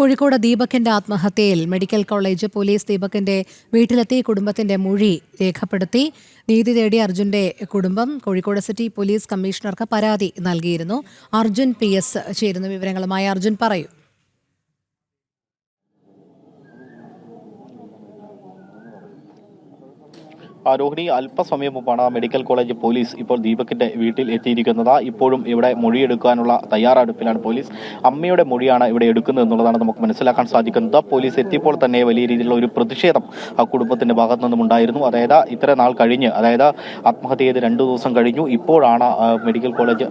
കോഴിക്കോട് ദീപകിന്റെ ആത്മഹത്യയിൽ medical college police ദീപകിന്റെ വീട്ടിലെത്തി കുടുംബത്തിന്റെ മൊഴി രേഖപ്പെടുത്തി. നീതി തേടി അർജുന്റെ കുടുംബം കോഴിക്കോട് സിറ്റി പോലീസ് കമ്മീഷണർക്ക് പരാതി നൽകിയിരുന്നു. അർജുൻ പി എസ് ചേരുന്ന വിവരങ്ങളുമായി അർജുൻ പറയൂ. രോഹിണി അല്പസമയം മുമ്പാണ് മെഡിക്കൽ കോളേജ് പോലീസ് ഇപ്പോൾ ദീപകിന്റെ വീട്ടിൽ എത്തിയിരിക്കുന്നത്. ഇപ്പോഴും ഇവിടെ മൊഴിയെടുക്കാനുള്ള തയ്യാറെടുപ്പിലാണ് പോലീസ്. അമ്മയുടെ മൊഴിയാണ് ഇവിടെ എടുക്കുന്നത് എന്നുള്ളതാണ് നമുക്ക് മനസ്സിലാക്കാൻ സാധിക്കുന്നത്. പോലീസ് എത്തിയപ്പോൾ തന്നെ വലിയ രീതിയിലുള്ള ഒരു പ്രതിഷേധം ആ കുടുംബത്തിന്റെ ഭാഗത്തു നിന്നും ഉണ്ടായിരുന്നു. അതായത് ഇത്ര നാൾ കഴിഞ്ഞ് അതായത് ആത്മഹത്യ ചെയ്ത് രണ്ടു ദിവസം കഴിഞ്ഞു. ഇപ്പോഴാണ് മെഡിക്കൽ കോളേജ്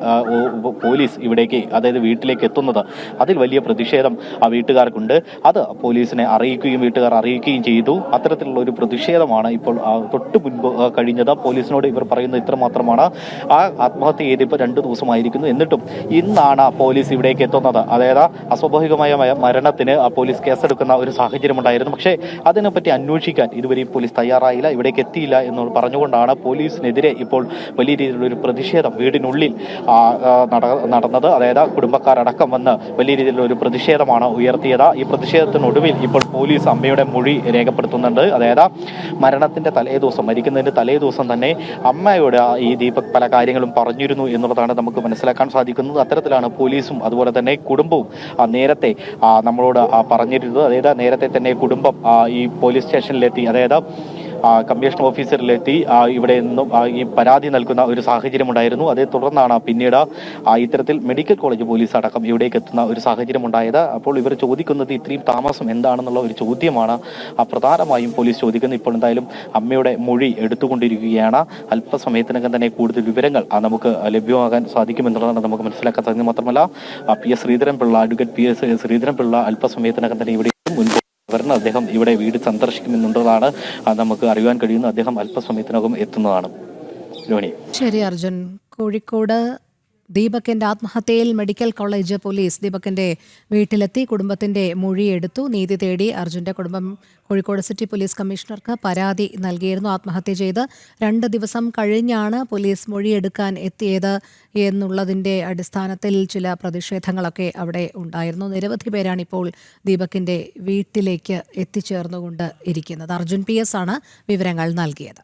പോലീസ് ഇവിടേക്ക് അതായത് വീട്ടിലേക്ക് എത്തുന്നത്. അതിൽ വലിയ പ്രതിഷേധം ആ വീട്ടുകാർക്കുണ്ട്. അത് പോലീസിനെ അറിയിക്കുകയും വീട്ടുകാർ അറിയിക്കുകയും ചെയ്തു. അത്തരത്തിലുള്ള ഒരു പ്രതിഷേധമാണ് ഇപ്പോൾ തൊട്ട് മുൻപ് കഴിഞ്ഞത് പോലീസിനോട് ഇവർ പറയുന്നത് ഇത്ര മാത്രമാണ്. ആ ആത്മഹത്യ ചെയ്തിപ്പോൾ രണ്ട് ദിവസമായിരിക്കുന്നു. എന്നിട്ടും ഇന്നാണ് പോലീസ് ഇവിടേക്ക് എത്തുന്നത്. അതായത് അസ്വാഭാവികമായ മരണത്തിന് പോലീസ് കേസെടുക്കുന്ന ഒരു സാഹചര്യം ഉണ്ടായിരുന്നു പക്ഷേ അതിനെപ്പറ്റി അന്വേഷിക്കാൻ ഇതുവരെയും പോലീസ് തയ്യാറായില്ല. ഇവിടേക്ക് എത്തിയില്ല എന്ന് പറഞ്ഞുകൊണ്ടാണ് പോലീസിനെതിരെ ഇപ്പോൾ വലിയ രീതിയിലുള്ള ഒരു പ്രതിഷേധം വീടിനുള്ളിൽ നടന്നത്. അതായത് കുടുംബക്കാരടക്കം വന്ന് വലിയ രീതിയിലുള്ള ഒരു പ്രതിഷേധമാണ് ഉയർത്തിയത്. ഈ പ്രതിഷേധത്തിനൊടുവിൽ ഇപ്പോൾ പോലീസ് അമ്മയുടെ മൊഴി രേഖപ്പെടുത്തുന്നുണ്ട്. അതായത് മരണത്തിന്റെ തലേ ദിവസം മരിക്കുന്നതിന്റെ തലേ ദിവസം തന്നെ അമ്മയോട് ഈ ദീപക് പല കാര്യങ്ങളും പറഞ്ഞിരുന്നു എന്നുള്ളതാണ് നമുക്ക് മനസ്സിലാക്കാൻ സാധിക്കുന്നത്. അത്തരത്തിലാണ് പോലീസും അതുപോലെ തന്നെ കുടുംബവും നേരത്തെ നമ്മളോട് പറഞ്ഞിരുന്നത്. അതായത് നേരത്തെ തന്നെ കുടുംബം ഈ പോലീസ് സ്റ്റേഷനിലെത്തി. അതായത് കമ്മീഷൻ ഓഫീസറിലെത്തി. ഇവിടെ നിന്നും ഈ പരാതി നൽകുന്ന ഒരു സാഹചര്യം ഉണ്ടായിരുന്നു അതേ തുടർന്നാണ് പിന്നീട് ഇത്തരത്തിൽ മെഡിക്കൽ കോളേജ് പോലീസ് അടക്കം ഇവിടേക്ക് എത്തുന്ന ഒരു സാഹചര്യം ഉണ്ടായത് അപ്പോൾ ഇവർ ചോദിക്കുന്നത് ഇത്രയും താമസം എന്താണെന്നുള്ള ഒരു ചോദ്യമാണ്. പ്രധാനമായും പോലീസ് ചോദിക്കുന്നത് ഇപ്പോൾ എന്തായാലും അമ്മയുടെ മൊഴി എടുത്തുകൊണ്ടിരിക്കുകയാണ്. അല്പസമയത്തിനകം തന്നെ കൂടുതൽ വിവരങ്ങൾ നമുക്ക് ലഭ്യമാകാൻ സാധിക്കുമെന്നുള്ളതാണ് നമുക്ക് മനസ്സിലാക്കാൻ സാധിക്കുന്നത്. മാത്രമല്ല P S Sreedharan Pillai advocate P S Sreedharan Pillai അല്പസമയത്തിനകം തന്നെ ഇവിടെ മുൻപ് വരുന്ന അദ്ദേഹം ഇവിടെ വീട് സന്ദർശിക്കുമെന്നുള്ളതാണ് നമുക്ക് അറിയുവാൻ കഴിയുന്നത്. അദ്ദേഹം അല്പസമയത്തിനകം എത്തുന്നതാണ്. ശരി അർജുൻ. കോഴിക്കോട് ദീപകിന്റെ ആത്മഹത്യയിൽ മെഡിക്കൽ കോളേജ് പോലീസ് ദീപകിന്റെ വീട്ടിലെത്തി കുടുംബത്തിന്റെ മൊഴിയെടുത്തു നീതി തേടി അർജുന്റെ കുടുംബം കോഴിക്കോട് സിറ്റി പോലീസ് കമ്മീഷണർക്ക് പരാതി നൽകിയിരുന്നു. ആത്മഹത്യ ചെയ്ത് രണ്ട് ദിവസം കഴിഞ്ഞാണ് പോലീസ് മൊഴിയെടുക്കാൻ എത്തിയത് എന്നുള്ളതിന്റെ അടിസ്ഥാനത്തിൽ ചില പ്രതിഷേധങ്ങളൊക്കെ അവിടെ ഉണ്ടായിരുന്നു. നിരവധി പേരാണ് ഇപ്പോൾ ദീപകിന്റെ വീട്ടിലേക്ക് എത്തിച്ചേർന്നുകൊണ്ട് ഇരിക്കുന്നത്. അർജുൻ പി എസ് ആണ് വിവരങ്ങൾ നൽകിയത്.